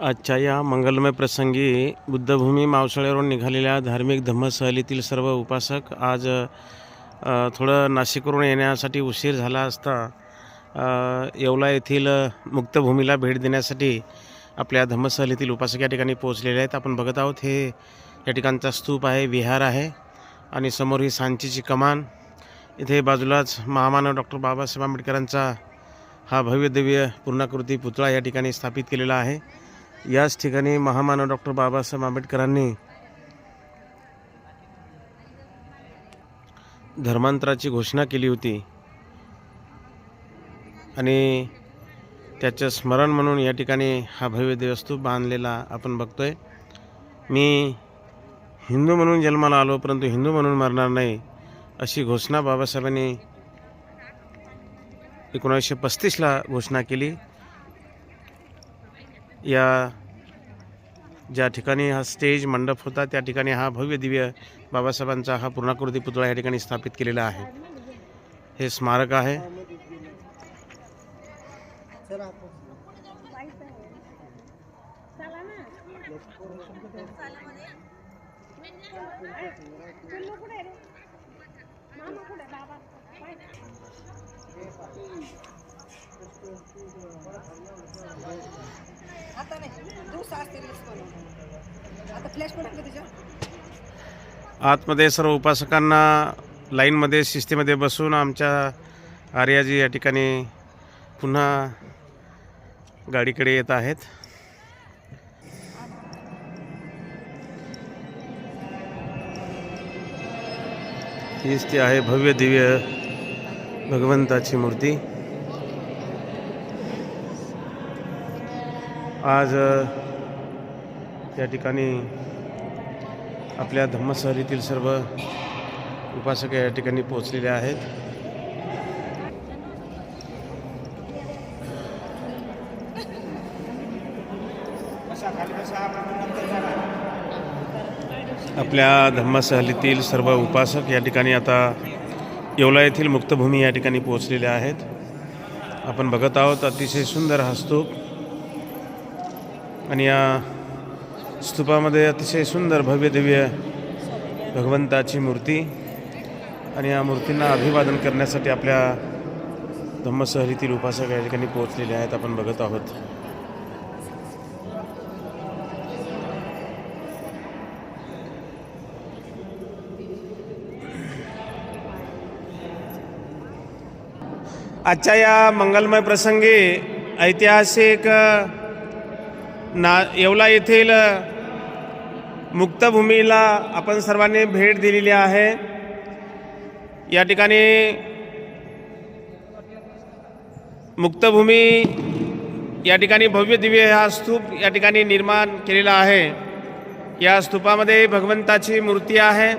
आजच्या या मंगलमय प्रसंगी बुद्धभूमी मावसाळ्यावरून निघालेल्या धार्मिक धम्मसहलीतील सर्व उपासक आज थोडं नाशिकवरून येण्यासाठी उशीर झाला असता येवला येथील मुक्तभूमीला भेट देण्यासाठी आपल्या धम्मसहलीतील उपासक या ठिकाणी पोहोचलेले आहेत. आपण बघत आहोत हे या ठिकाणचा स्तूप आहे विहार आहे आणि समोर ही सांचीची कमान. इथे बाजूलाच महामानव डॉक्टर बाबासाहेब आंबेडकरांचा हा भव्य दिव्य पूर्णाकृती पुतळा या ठिकाणी स्थापित केलेला आहे. याच ठिकाणी महामानव डॉक्टर बाबासाहेब आंबेडकरांनी धर्मांतराची घोषणा केली होती. आणि त्याचं स्मरण म्हणून या ठिकाणी हा भव्य देवस्तूप बांधलेला आपण बघतोय. मी हिंदू म्हणून जन्माला आलो परंतु हिंदू म्हणून मरणार नाही अशी घोषणा बाबासाहेबांनी एकोणीसशे पस्तीसला घोषणा केली. या ज्या हा स्टेज मंडप होता, त्या हा भव्य दिव्य बाबासाहेबांचा हा पूर्णाकृती पुतळा या ठिकाणी स्थापित केलेला आहे. हे स्मारक आहे. आता नाही. दिवसा असते रील्स बनवून आता फ्लॅश पण टाकलं त्याच्या आतमध्ये सर्व उपासकांना लाईनमध्ये शिस्तीमध्ये बसून आमच्या आर्याजी या ठिकाणी पुन्हा गाडीकडे येत आहेत. हीच ती आहे भव्य दिव्य भगवंताची मूर्ती. आज या ठिकाणी आपल्या धम्मसहलीतील सर्व उपासक या ठिकाणी पोहोचलेले आहेत. आपल्या धम्मसहलीतील सर्व उपासक या ठिकाणी आता येवला येथील मुक्तभूमी या ठिकाणी पोहोचलेल्या आहेत. आपण बघत आहोत अतिशय सुंदर हा स्तूप. आणि या स्तूपामध्ये अतिशय सुंदर भव्य दिव्य भगवंताची मूर्ती आणि या मूर्तींना अभिवादन करण्यासाठी आपल्या धम्मसहरीतील उपासक या ठिकाणी पोहोचलेले आहेत. आपण बघत आहोत. आजच्या या मंगलमय प्रसंगी ऐतिहासिक ना येवला येथील मुक्तभूमीला आपण सर्वांनी भेट दिलेली आहे. या ठिकाणी मुक्तभूमी या ठिकाणी भव्य दिव्य हा स्तूप या ठिकाणी निर्माण केलेला आहे. या स्तूपामध्ये भगवंताची मूर्ती आहे.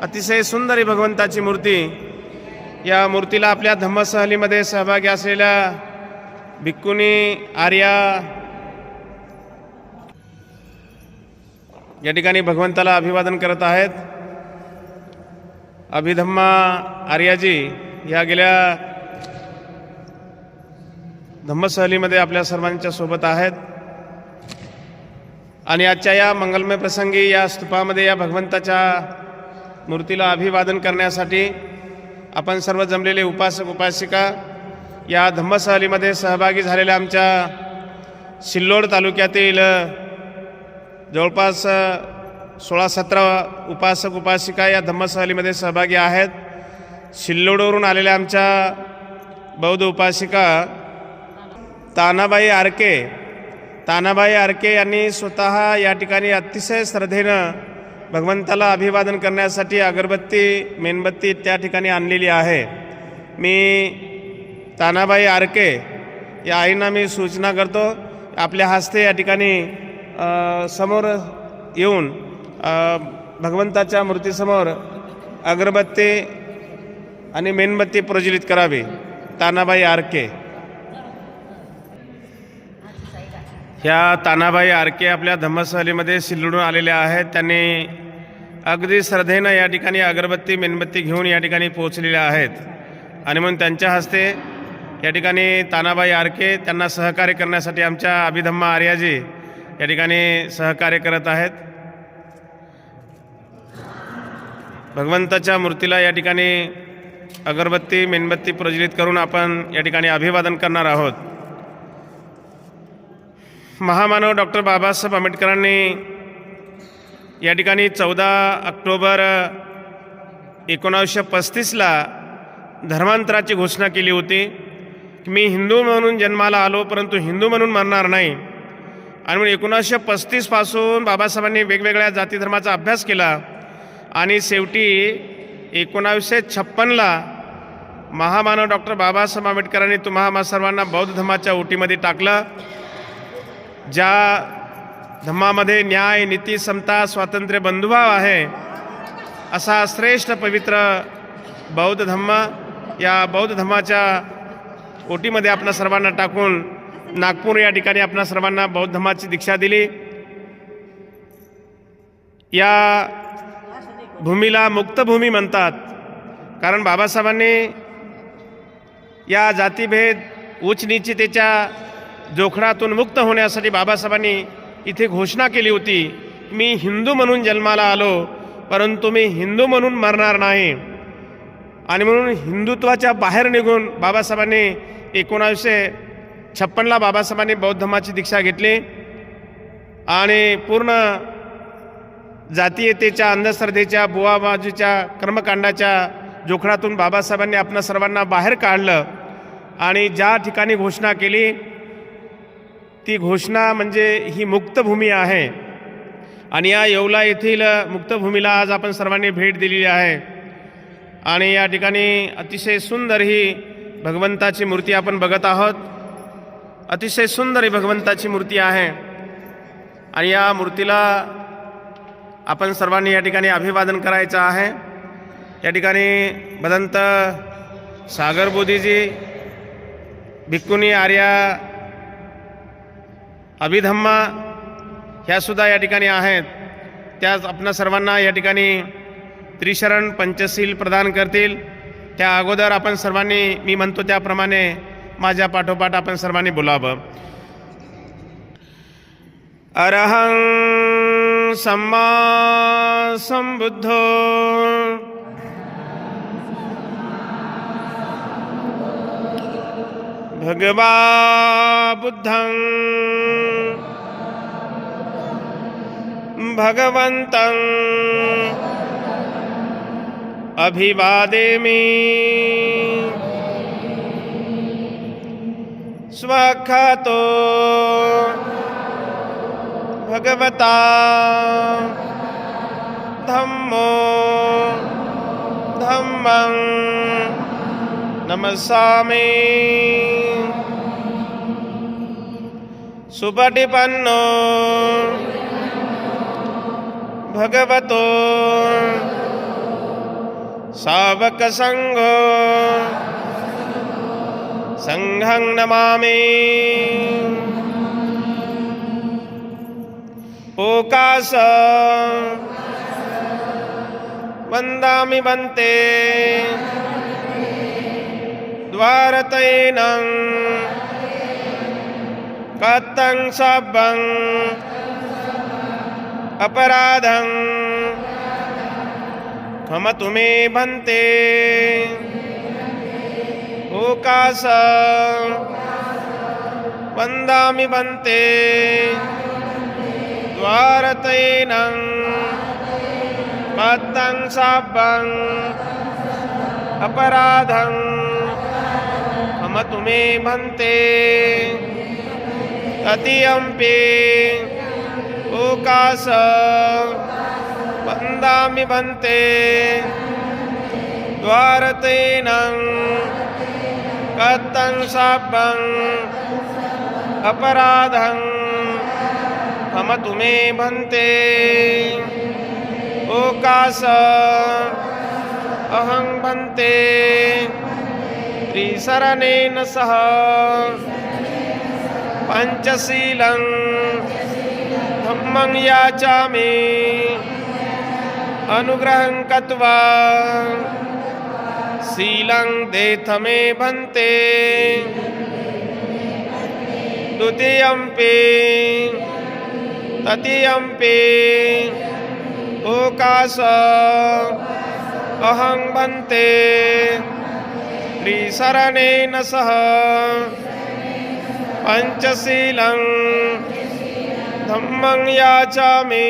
अतिशय सुंदर ही भगवंताची मूर्ती. या मूर्तीला आपल्या धम्मसहलीमध्ये सहभागी असलेल्या भिक्कुनी आर्या या ठिकाणी भगवंताला अभिवादन करत आहेत. अभिधम्मा आर्याजी या गेल्या धम्मसहलीमध्ये आपल्या सर्वांच्या सोबत आहेत. आणि आजच्या या मंगलमय प्रसंगी या स्तूपामध्ये या भगवंताच्या मूर्तीला अभिवादन करण्यासाठी आपण सर्व जमलेले उपासक उपासिका या धम्मसहलीमध्ये सहभागी झालेल्या आमच्या सिल्लोड तालुक्यातील जवळपास सोळा सतरा उपासक उपासिका या धम्मसहलीमध्ये सहभागी आहेत. शिल्लोडवरून आलेल्या आमच्या बौद्ध उपासिका तानाबाई आरके तानाबाई आरके यांनी स्वतः या ठिकाणी अतिशय श्रद्धेनं भगवंताला अभिवादन करण्यासाठी अगरबत्ती मेणबत्ती त्या ठिकाणी आणलेली आहे. मी तानाबाई आरके या आईंना मी सूचना करतो आपल्या हस्ते या ठिकाणी समोर येऊन भगवंताच्या मूर्तीसमोर अगरबत्ती आणि मेणबत्ती प्रज्वलित करावी. Tanabai R K. ह्या तानाबाई आरके आपल्या धम्मसहलीमध्ये सिल्लडून आलेल्या आहेत. त्यांनी अगदी श्रद्धेनं या ठिकाणी अगरबत्ती मेणबत्ती घेऊन या ठिकाणी पोहोचलेल्या आहेत. आणि म्हणून त्यांच्या हस्ते या ठिकाणी तानाबाई आरके त्यांना सहकार्य करण्यासाठी आमच्या अभिधम्मा आर्याजी या ठिकाणी सहकार्य करत आहेत. भगवंताच्या मूर्तीला या ठिकाणी अगरबत्ती मेणबत्ती प्रज्वलित करून आपण या ठिकाणी अभिवादन करणार आहोत. महामानव डॉक्टर बाबासाहेब आंबेडकरांनी या ठिकाणी चौदा ऑक्टोबर एकोणावीसशे पस्तीसला धर्मांतराची घोषणा केली होती की मी हिंदू म्हणून जन्माला आलो परंतु हिंदू म्हणून मरणार नाही. आणि म्हणून एकोणीसशे पस्तीसपासून बाबासाहेबांनी वेगवेगळ्या जाती धर्माचा अभ्यास केला. आणि शेवटी एकोणावीसशे छप्पनला महामानव डॉक्टर बाबासाहेब आंबेडकरांनी तुम्हा सर्वांना बौद्ध धर्माच्या ओटीमध्ये टाकलं ज्या धम्मामध्ये न्याय नीती समता स्वातंत्र्य बंधुभाव आहे असा श्रेष्ठ पवित्र बौद्ध धम्म या बौद्ध धम्माच्या ओटीमध्ये आपणा सर्वांना टाकून नागपूर या ठिकाणी आपणा सर्वांना बौद्ध धर्माची दीक्षा दिली. या भूमीला मुक्तभूमी म्हणतात. कारण बाबासाहेबांनी या जातीभेद उचनीचितेच्या जोखडातून मुक्त होण्यासाठी बाबासाहेबांनी इथे घोषणा केली होती मी हिंदू म्हणून जन्माला आलो परंतु मी हिंदू म्हणून मरणार नाही. आणि म्हणून हिंदुत्वाच्या बाहेर निघून बाबासाहेबांनी एकोणावीसशे छप्पनला बाबासाहेबांनी बौद्ध धर्माची दीक्षा घेतली आणि पूर्ण जातीयतेच्या अंधश्रद्धेच्या बुवाबाजूच्या कर्मकांडाच्या जोखडातून बाबासाहेबांनी आपल्या सर्वांना बाहेर काढलं आणि ज्या ठिकाणी घोषणा केली ती घोषणा म्हणजे ही मुक्तभूमी आहे. आणि या येवला येथील मुक्तभूमीला आज आपण सर्वांनी भेट दिलेली आहे. आणि या ठिकाणी अतिशय सुंदर ही भगवंताची मूर्ती आपण बघत आहोत. अतिशय सुंदर ही भगवंताची मूर्ती आहे. आणि या मूर्तीला आपण सर्वांनी या ठिकाणी अभिवादन करायचं आहे. या ठिकाणी भदंत सागर बोधीजी भिक्कुनी आर्या अभिधम्मा ह्यासुद्धा या ठिकाणी आहेत. त्याच आपणा सर्वांना या ठिकाणी त्रिशरण पंचशील प्रदान करतील. त्या अगोदर आपण सर्वांनी मी म्हणतो त्याप्रमाणे माझ्या पाठोपाठ आपण सर्वांनी बोलावं. अरहं सम्मा संबुद्धो भगवा बुद्धं. अभिवादे अभिवादेमि स्वखतो। भगवता धम्मो धम्मं नमसामि। सुपटिपन्नो भगवतो सावकसङ्घो संघं नमामि। ओकास वन्दामि वन्ते द्वारतैनं। कत्तं सब्बं। अपराधं। क्षमतु मे भन्ते भूकास। वन्दामि वन्ते द्वारतैनं। कथं सब्बं। अपराधं। क्षमतु मे भन्ते तदीयम्पि ओकास वन्दामि वन्ते द्वारतैनं। कथं सब्बं अपराधं क्षमतु तुमे भन्ते। ओकास अहं भन्ते। त्रिशरणेन सह पञ्चशीलं धम्मं याचामि। अनुग्रहं कृत्वा शीलं देथमे भन्ते द्वितीयम्पि तृतीयम्पि ओकाश अहं भन्ते त्रिशरणेन सह। पञ्चशीलं। धम्मं याचामि।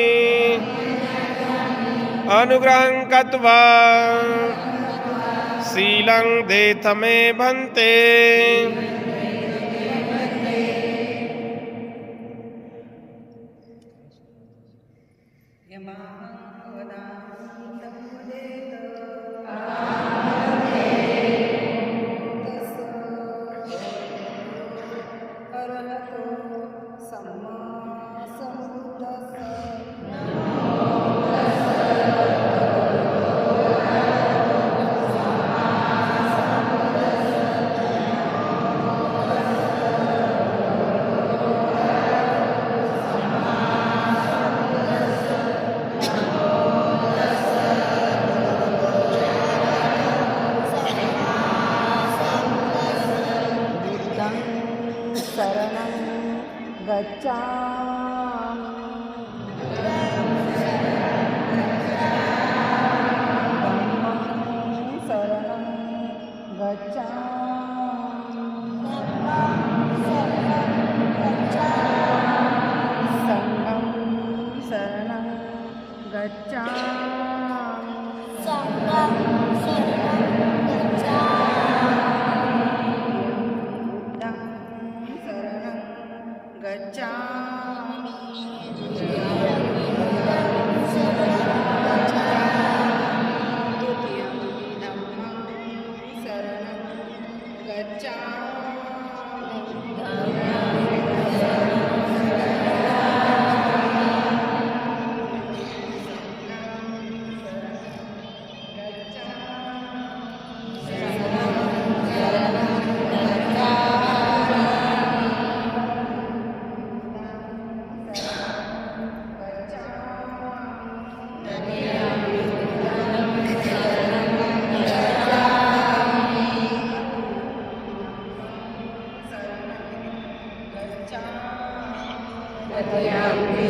अनुग्रहं कृत्वा शीलं देथ मे भन्ते। यमाहं वदामि वेरमणि